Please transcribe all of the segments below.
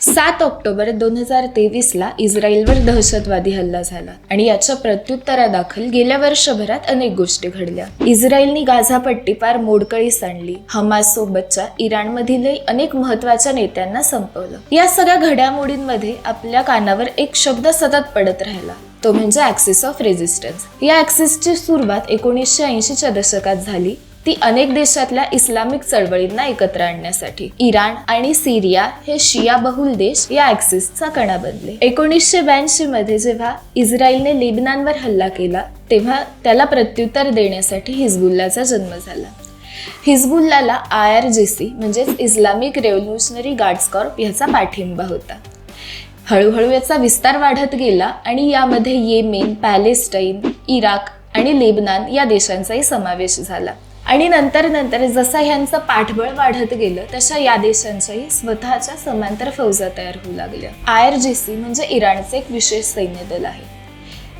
सात ऑक्टोबर दोन हजार तेवीसला इस्रायलवर दहशतवादी हल्ला झाला आणि याच्या प्रत्युत्तरादाखल गेल्या वर्षभरात अनेक गोष्टी घडल्या. इस्रायलनी गाझापट्टी पार मोडकळीस आणली. हमास सोबतच्या इराणमधीलही अनेक महत्त्वाच्या नेत्यांना संपवलं. या सगळ्या घडामोडींमध्ये आपल्या कानावर एक शब्द सतत पडत राहिला. तो म्हणजे ऍक्सिस ऑफ रेझिस्टन्स या ॲक्सिसची सुरुवात एकोणीसशे ऐंशीच्या दशकात झाली. ती अनेक देशातल्या इस्लामिक चळवळींना एकत्र आणण्यासाठी. इराण आणि सिरिया हे शिया बहुल देश या ऍक्सिसचा कणा बनले. एकोणीसशे ब्याऐंशी मध्ये जेव्हा इस्रायलने लेबनानवर हल्ला केला तेव्हा त्याला प्रत्युत्तर देण्यासाठी हिजबुल्लाचा जन्म झाला. हिजबुल्लाला आय आर जे सी म्हणजेच इस्लामिक रेव्होल्युशनरी गार्ड्स कॉर्प ह्याचा पाठिंबा होता. हळूहळू याचा विस्तार वाढत गेला आणि यामध्ये येमेन पॅलेस्टाईन इराक आणि लेबनान या देशांचाही समावेश झाला. आणि नंतर नंतर जसा ह्यांचं पाठबळ वाढत गेलं तशा या देशांच्याही स्वतःच्या समांतर फौजा तयार होऊ लागल्या. आय आर जी सी म्हणजे इराणचे एक विशेष सैन्य दल आहे.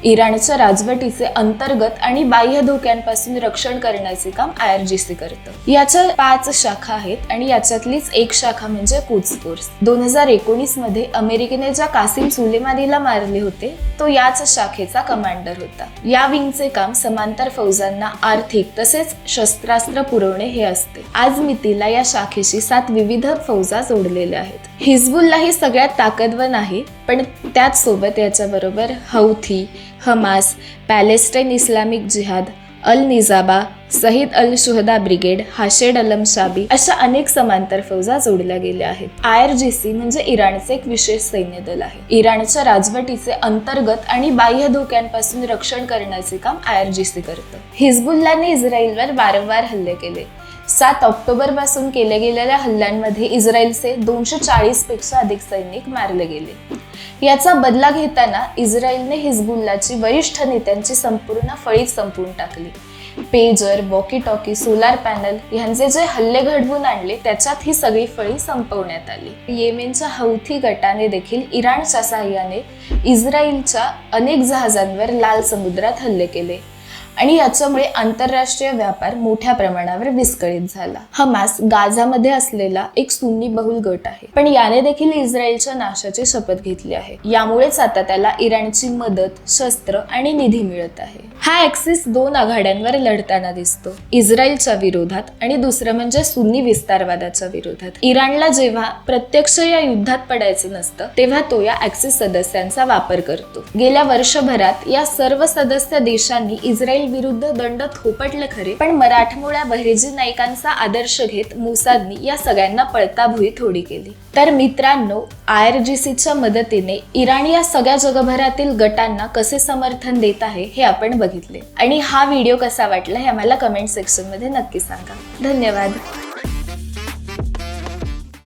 इराणच्या राजवटीचे अंतर्गत आणि बाह्य धोक्यांपासून रक्षण करण्याचे काम आय आर जी सी करतं. याच्या पाच शाखा आहेत आणि याच्यातलीच एक शाखा म्हणजे कुच फोर्स. दोन हजार एकोणीसमध्ये अमेरिकेने ज्या कासिम सुलेमानीला मारले होते तो याच शाखेचा कमांडर होता. या विंगचे काम समांतर फौजांना आर्थिक तसेच शस्त्रास्त्र पुरवणे हे असते. आज मितीला या शाखेशी सात विविध फौजा जोडलेल्या आहेत. हिजबुल्ला ही सगळ्यात ताकदवर नाही पण त्याचसोबत याच्याबरोबर Houthi Hamas Palestine Islamic Jihad al Nujaba सहीद अल शुहदा ब्रिगेड हाशेड अलम शाबी अशा अनेक समांतर फौजा जोडल्या गेल्या आहेत. आय आर जी सी म्हणजे इराणचे एक विशेष सैन्य दल आहे. इराणच्या राजवटीचे अंतर्गत आणि बाह्य धोक्यांपासून रक्षण करण्याचे काम आय आर जी सी करतं. हिजबुल्लाने इस्रायलवर वारंवार हल्ले केले. सात ऑक्टोबरपासून केल्या गेलेल्या हल्ल्यांमध्ये इस्रायलचे दोनशे चाळीसपेक्षा अधिक सैनिक मारले गेले. याचा बदला घेताना इस्रायलने हिजबुल्लाची वरिष्ठ नेत्यांची संपूर्ण फळी संपवून टाकली. Pager walkie talkie solar panel यांचे जे हल्ले घडवून आणले त्याच्यात ही सगळी फळी संपवण्यात आली. येमेनच्या हौथी गटाने देखील इराणच्या साह्याने इस्रायलच्या अनेक जहाजांवर लाल समुद्रात हल्ले केले. आणि याच्यामुळे म्हणजे आंतरराष्ट्रीय व्यापार मोठ्या प्रमाणावर विस्कळीत झाला. हमास गाझामध्ये असलेला एक सुन्नी बहुल गट आहे. पण याने देखील इस्रायलच्या नाशाची शपथ घेतली आहे. यामुळेच आता त्याला इराणची मदत शस्त्र आणि निधी मिळत आहे. हा ऍक्सिस दोन आघाड्यांवर लढताना दिसतो. इस्रायलच्या विरोधात आणि दुसरं म्हणजे सुन्नी विस्तारवादाच्या विरोधात. इराणला जेव्हा प्रत्यक्ष या युद्धात पडायचं नसतं तेव्हा तो या ऍक्सिस सदस्यांचा वापर करतो. गेल्या वर्षभरात या सर्व सदस्य देशांनी इस्रायल विरुद्ध दंड थोपटले खरे पण मराठमोळ्या बहिरजी नायकांचा आदर्श घेत मुसादनी या सगळ्यांना पळताभुई थोडी केली. तर मित्रांनो आय आर जी सीच्या मदतीने इराणी या सगळ्या जगभरातील गटांना कसे समर्थन देत आहे हे आपण बघितले. आणि हा व्हिडिओ कसा वाटला हे आम्हाला कमेंट सेक्शनमध्ये नक्की सांगा. धन्यवाद.